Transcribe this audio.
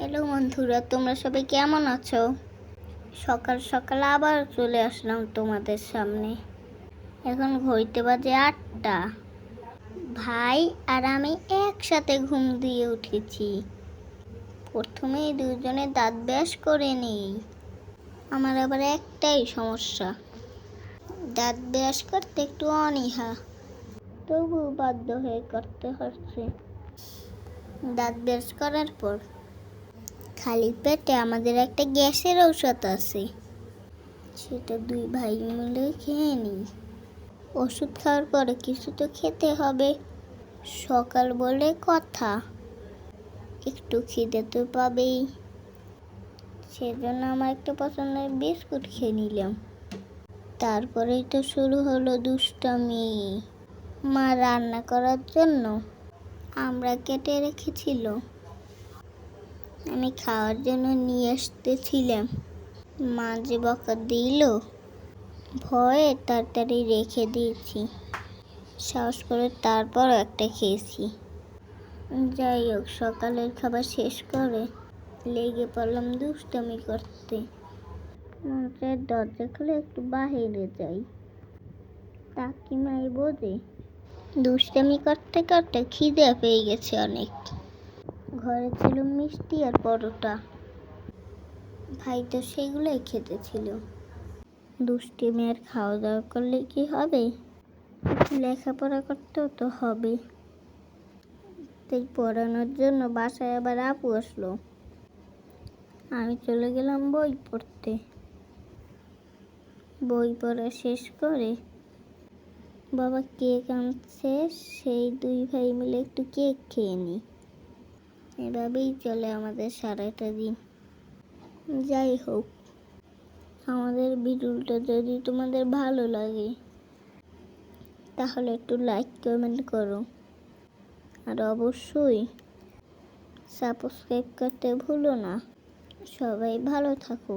Hello বন্ধুরা, তোমরা সবাই কেমন আছো? সকাল সকাল আবার চলে আসলাম তোমাদের সামনে। এখন ঘড়িতে বাজে আটটা। ভাই আর আমি একসাথে ঘুম দিয়ে উঠেছি। প্রথমেই দুজনে দাঁত ব্যাস করে নিই। আমার আবার একটাই সমস্যা। দাঁত ব্যাস করতে একটু অনীহা। তবু বাধ্য হয়ে করতে হচ্ছে। দাঁত ব্যাস করার পর খালি পেটে আমাদের একটা গ্যাসের ঔষধ আছে। সেটা দুই ভাই মিলে খেয়ে নিই ওষুধ খাওয়ার পরে কিছু তো খেতে হবে। সকাল বলে কথা। একটু খিদে তো পাবেই। সেজন্য আমার একটা পছন্দের বিস্কুট খেয়ে নিলাম। তারপরেই তো শুরু হলো দুষ্টামি। মা রান্না করার জন্য আমরা কেটে রেখেছিল। আমি খাওয়ার জন্য নিয়ে আসতেছিলাম। মা যে বকা দিল, ভয়ে তাড়াতাড়ি রেখে দিয়েছি। সাহস করে তারপর একটা খেয়েছি। যাই হোক, সকালের খাবার শেষ করে লেগে পড়লাম দুষ্টামি করতে। মঞ্চের দরজা খুলে একটু বাহিরে যাই। তাকি মাই বোঝে দুষ্টামি করতে করতে খিদে পেয়ে গেছে অনেক। ঘরে ছিল মিষ্টি আর পরোটা। ভাই তো সেগুলোই খেতে ছিল দুষ্টি মেয়ের খাওয়া দাওয়া করলে কি হবে? লেখাপড়া করতেও তো হবে। তাই পড়ানোর জন্য বাসায় আবার আপু আসলো। আমি চলে গেলাম বই পড়তে। বই পড়া শেষ করে বাবা কেক আনছে, সেই দুই ভাই মিলে একটু কেক খেয়ে নিই। এভাবেই চলে আমাদের সারাটা দিন। যাই হোক, আমাদের ভিডিওটা যদি তোমাদের ভালো লাগে, তাহলে একটু লাইক কমেন্ট করো। আর অবশ্যই সাবস্ক্রাইব করতে ভুলো না। সবাই ভালো থাকো।